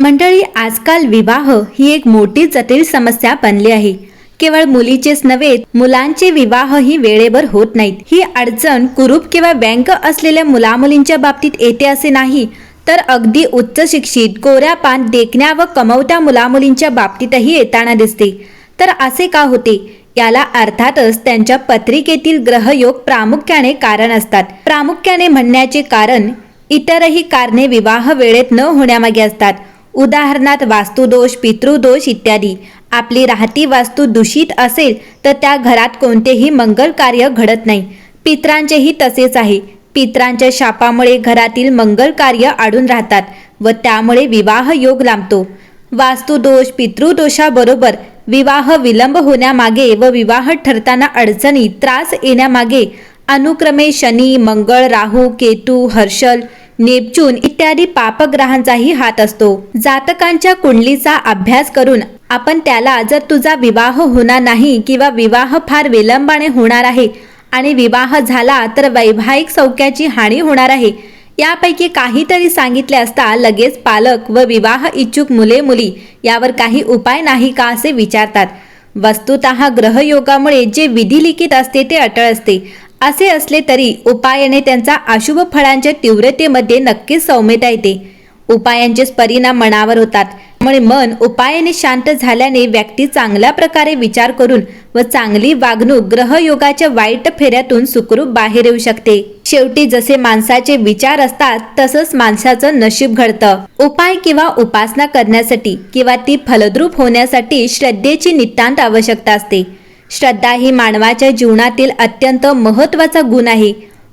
मंडळी आजकाल विवाह ही एक मोठी जटिल समस्या बनली आहे. केवळ मुलीचेच नव्हे मुलांचे विवाहही वेळेवर होत नाहीत. ही अडचण कुरूप किंवा बँक असलेल्या मुलामुलींच्या बाबतीत येते असे नाही तर अगदी उच्च शिक्षित कोऱ्या पान देखण्या व कमवत्या मुलामुलींच्या बाबतीतही येताना दिसते. तर असे का होते? याला अर्थातच त्यांच्या पत्रिकेतील ग्रहयोग प्रामुख्याने कारण असतात. प्रामुख्याने म्हणण्याचे कारण इतरही कारणे विवाह वेळेत न होण्यामागे असतात. उदाहरणार्थ वास्तुदोष पितृदोष इत्यादी. आपली राहती वास्तू दूषित असेल तर त्या घरात कोणतेही मंगल कार्य घडत नाही. पित्रांचेही तसेच आहे. पित्रांच्या शापामुळे घरातील मंगल कार्य आढून राहतात व त्यामुळे विवाह योग लांबतो. वास्तुदोष पितृदोषाबरोबर विवाह विलंब होण्यामागे व विवाह ठरताना अडचणी त्रास येण्यामागे अनुक्रमे शनी मंगळ राहू केतू हर्षल नेपच्यून इत्यादी पापग्रहांचाही हात असतो. जातकांच्या कुंडलीचा अभ्यास करून आपण त्याला जर तुझा विवाह होणार नाही किंवा विवाह फार विलंबाने होणार आहे आणि विवाह झाला तर वैवाहिक सौख्याची हानी होणार आहे. यापैकी काहीतरी सांगितले असता लगेच पालक व विवाह इच्छुक मुले मुली यावर काही उपाय नाही का असे विचारतात. वस्तुत ग्रहयोगामुळे जे विधिलिखित असते ते अटळ असते. असे असले तरी उपायाने त्यांचा अशुभ फळांच्या तीव्रतेमध्ये नक्कीच सौम्यता येते. उपायांचेच परिणाम मनावर होतात. त्यामुळे मन उपायाने शांत झाल्याने व्यक्ती चांगल्या प्रकारे विचार करून व चांगली वागणूक ग्रहयोगाच्या वाईट फेऱ्यातून सुखरूप बाहेर येऊ शकते. शेवटी जसे माणसाचे विचार असतात तसंच माणसाचं नशीब घडतं. उपाय किंवा उपासना करण्यासाठी किंवा ती फलद्रूप होण्यासाठी श्रद्धेची नितांत आवश्यकता असते. श्रद्धा ही मानवाच्या जीवनातील अत्यंत महत्त्वाचा गुण आहे.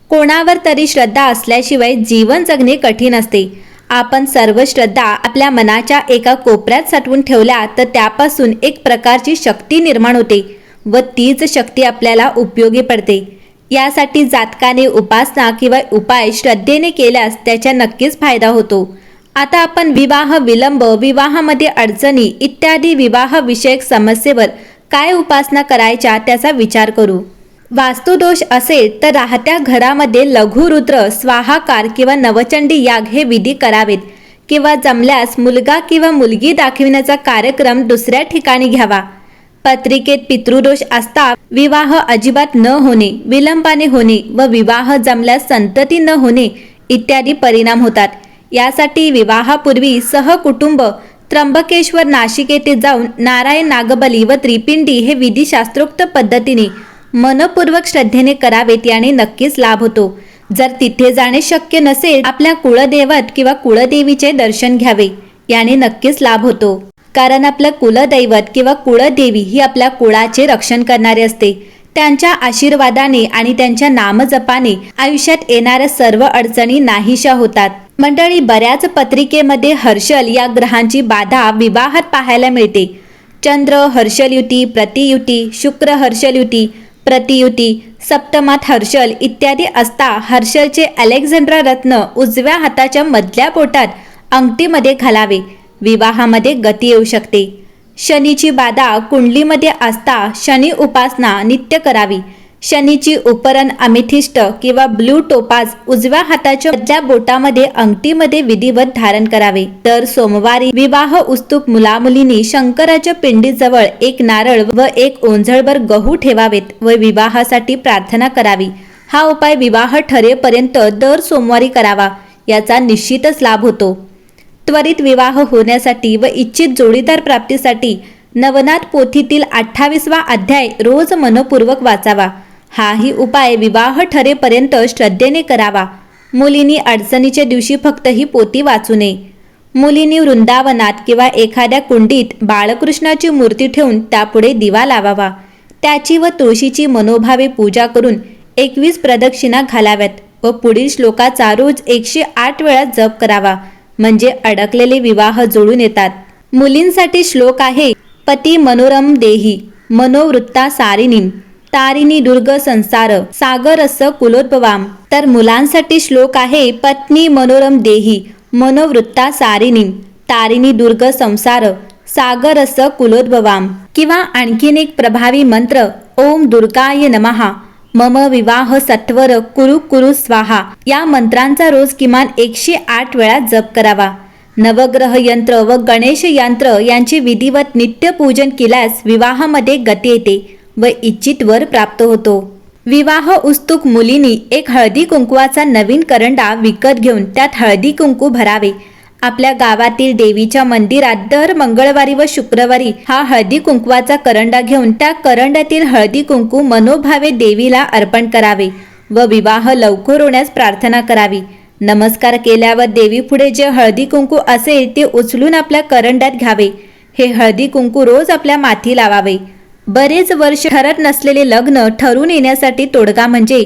कोणावर तरी श्रद्धा असल्याशिवाय जीवन जगणे कठीण असते. आपण सर्व श्रद्धा आपल्या मनाच्या एका कोपऱ्यात साठवून ठेवल्या तर त्यापासून एक प्रकारची शक्ती निर्माण होते व तीच शक्ती आपल्याला उपयोगी पडते. यासाठी जातकाने उपासना किंवा उपाय श्रद्धेने केल्यास त्याचा नक्कीच फायदा होतो. आता आपण विवाह विलंब विवाहामध्ये अडचणी इत्यादी विवाहविषयक समस्येवर काय उपासना करायच्या त्याचा विचार करू. वास्तुदोष असेल तर राहत्या घरामध्ये लघुरुद्र स्वाहाकार किंवा नवचंडी याग हे विधी करावेत किंवा जमल्यास मुलगा किंवा मुलगी दाखविण्याचा कार्यक्रम दुसऱ्या ठिकाणी घ्यावा. पत्रिकेत पितृदोष असता विवाह अजिबात न होणे विलंबाने होणे व विवाह जमल्यास संतती न होणे इत्यादी परिणाम होतात. यासाठी विवाहापूर्वी सहकुटुंब त्र्यंबकेश्वर नाशिक येथे जाऊन नारायण नागबली व त्रिपिंडी हे विधी शास्त्रोक्त पद्धतीने मनपूर्वक श्रद्धेने करावेत याने नक्कीच लाभ होतो. जर तिथे जाणे शक्य नसेल आपल्या कुळदैवत किंवा कुळदेवीचे दर्शन घ्यावे याने नक्कीच लाभ होतो. कारण आपलं कुलदैवत किंवा कुळदेवी ही आपल्या कुळाचे रक्षण करणारे असते. त्यांच्या आशीर्वादाने आणि त्यांच्या नामजपाने आयुष्यात येणाऱ्या सर्व अडचणी नाहीशा होतात. मंडळी बऱ्याच पत्रिकेमध्ये हर्षल या ग्रहांची बाधा विवाहात पाहायला मिळते. चंद्र हर्षलयुती प्रतियुती शुक्र हर्षल युती प्रतियुती सप्तमात हर्षल इत्यादी असता हर्षलचे अलेक्झांड्रा रत्न उजव्या हाताच्या मधल्या पोटात अंगठीमध्ये घालावे. विवाहामध्ये गती येऊ शकते. शनीची बाधा कुंडलीमध्ये असता शनी उपासना नित्य करावी. शनीची उपरण अमिथिष्ट किंवा ब्लू टोपाज उजव्या हाताच्या बोटामध्ये अंगठीमध्ये विधिवत धारण करावे. तर सोमवारी विवाह उत्सुक मुलामुलींनी शंकराच्या पिंडीजवळ एक नारळ व एक ओंझळभर गहू ठेवावेत व विवाहासाठी प्रार्थना करावी. हा उपाय विवाह ठरेपर्यंत दर सोमवारी करावा याचा निश्चितच लाभ होतो. त्वरित विवाह होण्यासाठी व इच्छित जोडीदार प्राप्तीसाठी नवनाथ पोथीतील अठ्ठावीसवा अध्याय रोज मनपूर्वक वाचावा. हाही उपाय विवाह ठरेपर्यंत श्रद्धेने करावा. मुलींनी अडचणीच्या दिवशी फक्त ही पोती वाचू नये. मुलींनी वृंदावनात किंवा एखाद्या कुंडीत बाळकृष्णाची मूर्ती ठेवून त्यापुढे दिवा लावावा. त्याची व तुळशीची मनोभावे पूजा करून एकवीस प्रदक्षिणा घालाव्यात व पुढील श्लोकाचा रोज एकशे आठ वेळा जप करावा. म्हणजे अडकलेले विवाह जुळून येतात. मुलींसाठी श्लोक आहे पती मनोरम देही मनोवृत्ता सारिणीम तारिणी दुर्ग संसार सागरस कुलोद्भवाम. तर मुलांसाठी श्लोक आहे पत्नी मनोरम देही मनोवृत्ता सारिणी. तारिणी दुर्ग संसार सागरस कुलोद्भवाम. किंवा आणखीन एक प्रभावी मंत्र ओम दुर्गाय नमहा मम विवाह सत्वर कुरु कुरु स्वाहा. या मंत्रांचा रोज किमान एकशे आठ वेळा जप करावा. नवग्रह यंत्र व गणेश यंत्र यांचे विधिवत नित्यपूजन केल्यास विवाहामध्ये गती येते. व इच्छित वर प्राप्त होतो. विवाह उत्सुक मुलींनी एक हळदी कुंकवाचा नवीन करंडा विकत घेऊन त्यात हळदी कुंकू भरावे. आपल्या गावातील देवीच्या मंदिरात दर मंगळवारी व शुक्रवारी हा हळदी कुंकवाचा करंडा घेऊन त्या करंड्यातील हळदी कुंकू मनोभावे देवीला अर्पण करावे व विवाह लवकर होण्यास प्रार्थना करावी. नमस्कार केल्यावर देवीपुढे जे हळदी कुंकू असेल ते उचलून आपल्या करंड्यात घ्यावे. हे हळदी कुंकू रोज आपल्या माथी लावावे. बरेच वर्ष ठरत नसलेले लग्न ठरून येण्यासाठी तोडगा म्हणजे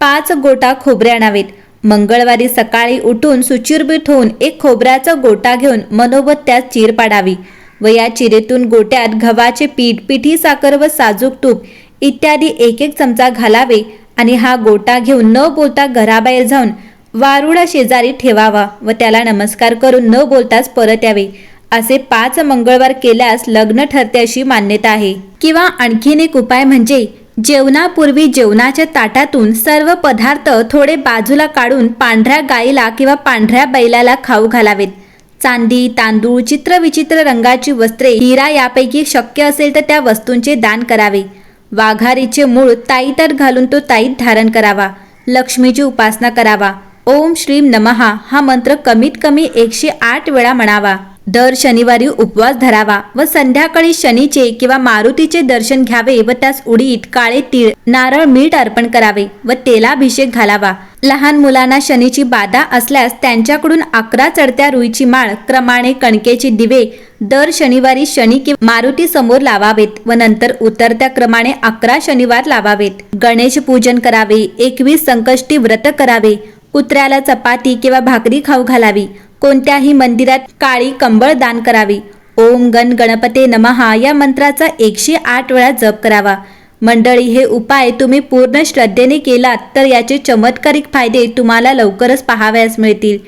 पाच गोटा खोबरे आणावेत. मंगळवारी सकाळी उठून सुचिरबीत होऊन एक खोबऱ्याचा गोटा घेऊन मनोबत त्यात चीर पाडावी व या चिरेतून गोट्यात गव्हाचे पीठ पिठी साखर व साजूक तूप इत्यादी एक एक चमचा घालावे आणि हा गोटा घेऊन न बोलता घराबाहेर जाऊन वारुळा शेजारी ठेवावा व त्याला नमस्कार करून न बोलताच परत यावे. असे पाच मंगळवार केल्यास लग्न ठरते अशी मान्यता आहे. किंवा आणखीन एक उपाय म्हणजे जेवणापूर्वी जेवणाच्या ताटातून सर्व पदार्थ थोडे बाजूला काढून पांढऱ्या गाईला किंवा पांढऱ्या बैलाला खाऊ घालावेत. चांदी तांदूळ चित्रविचित्र रंगाची वस्त्रे हिरा यापैकी शक्य असेल तर त्या वस्तूंचे दान करावे. वाघारीचे मूळ ताईतर घालून तो ताईत धारण करावा. लक्ष्मीची उपासना करावा. ओम श्रीम नमहा हा मंत्र कमीत कमी एकशे आठ वेळा म्हणावा. दर शनिवारी उपवास धरावा व संध्याकाळी शनीचे किंवा मारुतीचे दर्शन घ्यावे व त्यास उडीद काळे तीळ नारळ मीठ अर्पण करावे व तेलाभिषेक घालावा. लहान मुलांना शनीची बाधा असल्यास त्यांच्याकडून अकरा चढत्या रुईची माळ क्रमाने कणकेचे दिवे दर शनिवारी शनी किंवा मारुती समोर लावावेत व नंतर उतरत्या क्रमाने अकरा शनिवार लावावेत. गणेश पूजन करावे एकवीस संकष्टी व्रत करावे कुत्र्याला चपाती किंवा भाकरी खाऊ घालावी कोणत्याही मंदिरात काळी कंबळ दान करावी. ओम गण गणपते नमहा या मंत्राचा एकशे आठ वेळा जप करावा. मंडळी हे उपाय तुम्ही पूर्ण श्रद्धेने केलात तर याचे चमत्कारिक फायदे तुम्हाला लवकरच पाहावयास मिळतील.